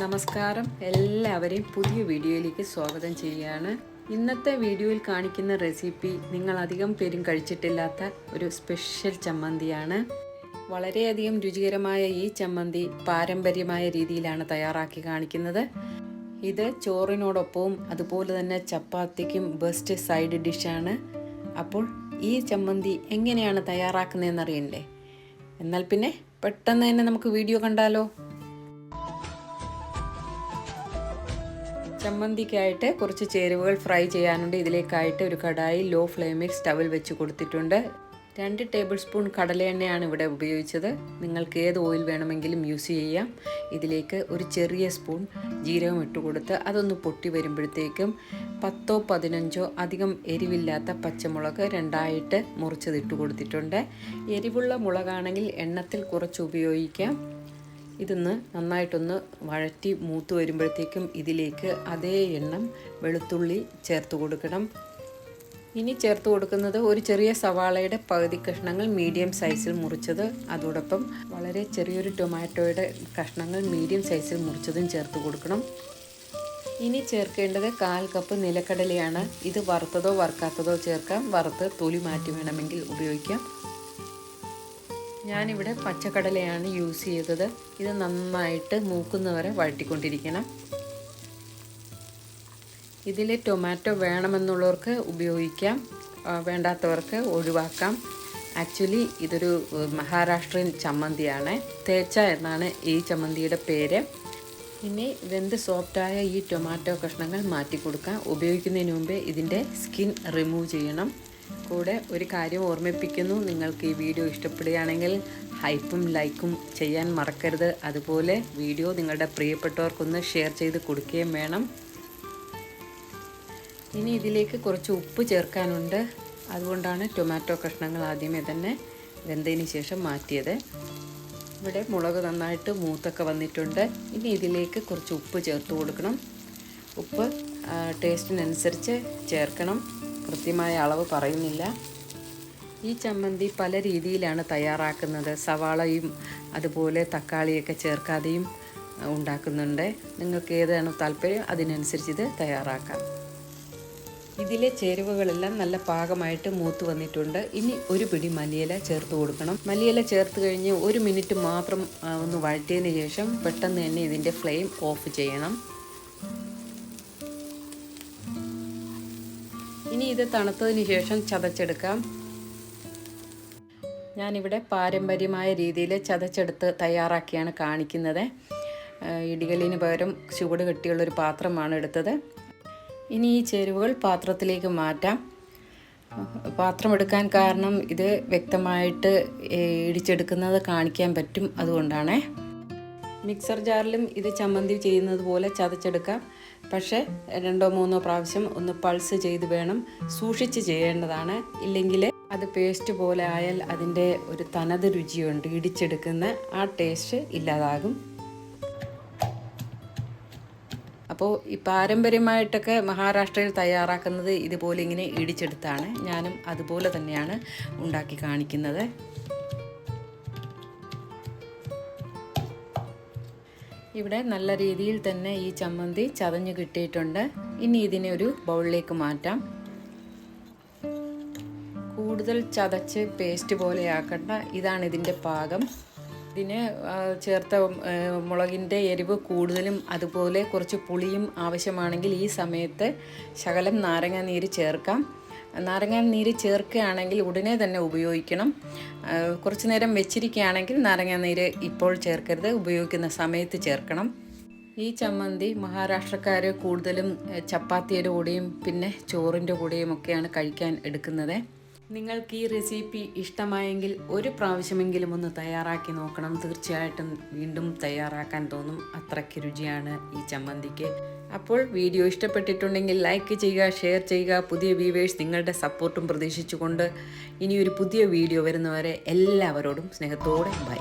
നമസ്കാരം. എല്ലാവരെയും പുതിയ വീഡിയോയിലേക്ക് സ്വാഗതം ചെയ്യുകയാണ്. ഇന്നത്തെ വീഡിയോയിൽ കാണിക്കുന്ന റെസിപ്പി നിങ്ങൾ അധികം പേരും കഴിച്ചിട്ടില്ലാത്ത ഒരു സ്പെഷ്യൽ ചമ്മന്തിയാണ്. വളരെയധികം രുചികരമായ ഈ ചമ്മന്തി പാരമ്പര്യമായ രീതിയിലാണ് തയ്യാറാക്കി കാണിക്കുന്നത്. ഇത് ചോറിനോടൊപ്പവും അതുപോലെ തന്നെ ചപ്പാത്തിക്കും ബെസ്റ്റ് സൈഡ് ഡിഷാണ്. അപ്പോൾ ഈ ചമ്മന്തി എങ്ങനെയാണ് തയ്യാറാക്കുന്നതെന്ന് അറിയണ്ടേ? എന്നാൽ പിന്നെ പെട്ടെന്ന് തന്നെ നമുക്ക് വീഡിയോ കണ്ടാലോ? ചമ്മന്തിക്കായിട്ട് കുറച്ച് ചേരുവകൾ ഫ്രൈ ചെയ്യാനുണ്ട്. ഇതിലേക്കായിട്ട് ഒരു കടായി ലോ ഫ്ലെയിമിൽ സ്റ്റവിൽ വെച്ച് കൊടുത്തിട്ടുണ്ട്. രണ്ട് ടേബിൾ സ്പൂൺ കടലയെണ്ണയാണ് ഇവിടെ ഉപയോഗിച്ചത്. നിങ്ങൾക്ക് ഏത് ഓയിൽ വേണമെങ്കിലും യൂസ് ചെയ്യാം. ഇതിലേക്ക് ഒരു ചെറിയ സ്പൂൺ ജീരകം ഇട്ട് കൊടുത്ത് അതൊന്ന് പൊട്ടി വരുമ്പോഴത്തേക്കും പത്തോ പതിനഞ്ചോ അധികം എരിവില്ലാത്ത പച്ചമുളക് രണ്ടായിട്ട് മുറിച്ചത് ഇട്ട് കൊടുത്തിട്ടുണ്ട്. എരിവുള്ള മുളകാണെങ്കിൽ എണ്ണത്തിൽ കുറച്ച് ഉപയോഗിക്കാം. ഇതൊന്ന് നന്നായിട്ടൊന്ന് വഴറ്റി മൂത്ത് വരുമ്പോഴത്തേക്കും ഇതിലേക്ക് അതേ എണ്ണം വെളുത്തുള്ളി ചേർത്ത് കൊടുക്കണം. ഇനി ചേർത്ത് കൊടുക്കുന്നത് ഒരു ചെറിയ സവാളയുടെ പകുതി കഷ്ണങ്ങൾ മീഡിയം സൈസിൽ മുറിച്ചത് അതോടൊപ്പം വളരെ ചെറിയൊരു ടൊമാറ്റോയുടെ കഷ്ണങ്ങൾ മീഡിയം സൈസിൽ മുറിച്ചതും ചേർത്ത് കൊടുക്കണം. ഇനി ചേർക്കേണ്ടത് കാൽ കപ്പ് നിലക്കടലയാണ്. ഇത് വറുത്തതോ വറുക്കാത്തതോ ചേർക്കാം. വറുത്ത് തൊലി മാറ്റി വേണമെങ്കിൽ ഉപയോഗിക്കാം. ഞാനിവിടെ പച്ചക്കടലയാണ് യൂസ് ചെയ്തത്. ഇത് നന്നായിട്ട് മൂക്കുന്നവരെ വഴറ്റിക്കൊണ്ടിരിക്കണം. ഇതിൽ ടൊമാറ്റോ വേണമെന്നുള്ളവർക്ക് ഉപയോഗിക്കാം. വേണ്ടാത്തവർക്ക് ഒഴിവാക്കാം. ആക്ച്വലി ഇതൊരു മഹാരാഷ്ട്രൻ ചമ്മന്തിയാണ്. തേച്ച എന്നാണ് ഈ ചമ്മന്തിയുടെ പേര്. ഇനി വെന്ത് സോഫ്റ്റായ ഈ ടൊമാറ്റോ കഷ്ണങ്ങൾ മാറ്റി കൊടുക്കാം ഉപയോഗിക്കുന്നതിന് മുമ്പേ ഇതിന്റെ സ്കിൻ റിമൂവ് ചെയ്യണം. കൂടെ ഒരു കാര്യം ഓർമ്മിപ്പിക്കുന്നു. നിങ്ങൾക്ക് ഈ വീഡിയോ ഇഷ്ടപ്പെടുകയാണെങ്കിൽ ഹൈപ്പും ലൈക്കും ചെയ്യാൻ മറക്കരുത്. അതുപോലെ വീഡിയോ നിങ്ങളുടെ പ്രിയപ്പെട്ടവർക്കൊന്ന് ഷെയർ ചെയ്ത് കൊടുക്കുകയും വേണം. ഇനി ഇതിലേക്ക് കുറച്ച് ഉപ്പ് ചേർക്കാനുണ്ട്. അതുകൊണ്ടാണ് ടൊമാറ്റോ കഷ്ണങ്ങൾ ആദ്യമേ തന്നെ വെന്തതിന് ശേഷം മാറ്റിയത്. ഇവിടെ മുളക് നന്നായിട്ട് മൂത്തൊക്കെ വന്നിട്ടുണ്ട്. ഇനി ഇതിലേക്ക് കുറച്ച് ഉപ്പ് ചേർത്ത് കൊടുക്കണം. ഉപ്പ് ടേസ്റ്റിനനുസരിച്ച് ചേർക്കണം. കൃത്യമായ അളവ് പറയുന്നില്ല. ഈ ചമ്മന്തി പല രീതിയിലാണ് തയ്യാറാക്കുന്നത്. സവാളയും അതുപോലെ തക്കാളിയൊക്കെ ചേർക്കാതെയും ഉണ്ടാക്കുന്നുണ്ട്. നിങ്ങൾക്ക് ഏതാണ് താല്പര്യം? അതിനനുസരിച്ച് ഇത് തയ്യാറാക്കാം. ഇതിലെ ചേരുവകളെല്ലാം നല്ല പാകമായിട്ട് മൂത്ത് വന്നിട്ടുണ്ട്. ഇനി ഒരു പിടി മല്ലിയില ചേർത്ത് കൊടുക്കണം. മല്ലിയില ചേർത്ത് കഴിഞ്ഞ് ഒരു മിനിറ്റ് മാത്രം ഒന്ന് വഴറ്റിയതിന് ശേഷം പെട്ടെന്ന് തന്നെ ഇതിന്റെ ഫ്ലെയിം ഓഫ് ചെയ്യണം. ഇനി ഇത് തണുത്തതിന് ശേഷം ചതച്ചെടുക്കാം. ഞാനിവിടെ പാരമ്പര്യമായ രീതിയിൽ ചതച്ചെടുത്ത് തയ്യാറാക്കിയാണ് കാണിക്കുന്നത്. ഇടികളിന് പകരം ചൂട് കെട്ടിയുള്ളൊരു പാത്രമാണ് എടുത്തത്. ഇനി ഈ ചേരുവകൾ പാത്രത്തിലേക്ക് മാറ്റാം. പാത്രമെടുക്കാൻ കാരണം ഇത് വ്യക്തമായിട്ട് ഇടിച്ചെടുക്കുന്നത് കാണിക്കാൻ പറ്റും അതുകൊണ്ടാണ്. മിക്സർ ജാറിലും ഇത് ചമ്മന്തി ചെയ്യുന്നത് പോലെ ചതച്ചെടുക്കാം. പക്ഷേ രണ്ടോ മൂന്നോ പ്രാവശ്യം ഒന്ന് പൾസ് ചെയ്ത് വേണം സൂക്ഷിച്ച് ചെയ്യേണ്ടതാണ്. ഇല്ലെങ്കിൽ അത് പേസ്റ്റ് പോലെ ആയാൽ അതിന്റെ ഒരു തനത് രുചിയുണ്ട്. ഇടിച്ചെടുക്കുന്ന ആ ടേസ്റ്റ് ഇല്ലാതാകും. അപ്പോൾ ഈ പാരമ്പര്യമായിട്ടൊക്കെ മഹാരാഷ്ട്രയിൽ തയ്യാറാക്കുന്നത് ഇതുപോലെ ഇങ്ങനെ ഇടിച്ചെടുത്താണ്. ഞാനും അതുപോലെ തന്നെയാണ് ഉണ്ടാക്കി കാണിക്കുന്നത്. ഇവിടെ നല്ല രീതിയിൽ തന്നെ ഈ ചമ്മന്തി ചതഞ്ഞു കിട്ടിയിട്ടുണ്ട്. ഇനി ഇതിനെ ഒരു ബൗളിലേക്ക് മാറ്റാം. കൂടുതൽ ചതച്ച് പേസ്റ്റ് പോലെ ആക്കണ്ട. ഇതാണ് ഇതിന്റെ പാകം. ഇതിന് ചേർത്ത മുളകിന്റെ എരിവ് കൂടുതലും അതുപോലെ കുറച്ച് പുളിയും ആവശ്യമാണെങ്കിൽ ഈ സമയത്ത് ശകലം നാരങ്ങ നീര് ചേർക്കാം. നാരങ്ങ നീര് ചേർക്കുകയാണെങ്കിൽ ഉടനെ തന്നെ ഉപയോഗിക്കണം. കുറച്ച് നേരം വെച്ചിരിക്കുകയാണെങ്കിൽ നാരങ്ങ നീര് ഇപ്പോൾ ചേർക്കരുത് ഉപയോഗിക്കുന്ന സമയത്ത് ചേർക്കണം. ഈ ചമ്മന്തി മഹാരാഷ്ട്രക്കാർ കൂടുതലും ചപ്പാത്തിയുടെ കൂടെയും പിന്നെ ചോറിന്റെ കൂടെയും ഒക്കെയാണ് കഴിക്കാൻ എടുക്കുന്നത്. നിങ്ങൾക്ക് ഈ റെസിപ്പി ഇഷ്ടമായെങ്കിൽ ഒരു പ്രാവശ്യമെങ്കിലും ഒന്ന് തയ്യാറാക്കി നോക്കണം. തീർച്ചയായിട്ടും വീണ്ടും തയ്യാറാക്കാൻ തോന്നും. അത്രയ്ക്ക് രുചിയാണ് ഈ ചമ്മന്തിക്ക്. അപ്പോൾ വീഡിയോ ഇഷ്ടപ്പെട്ടിട്ടുണ്ടെങ്കിൽ ലൈക്ക് ചെയ്യുക ഷെയർ ചെയ്യുക. പുതിയ വ്യൂവേഴ്സ് നിങ്ങളുടെ സപ്പോർട്ടും പ്രതീക്ഷിച്ചുകൊണ്ട് ഇനിയൊരു പുതിയ വീഡിയോ വരുന്നവരെ എല്ലാവരോടും സ്നേഹത്തോടെ ബൈ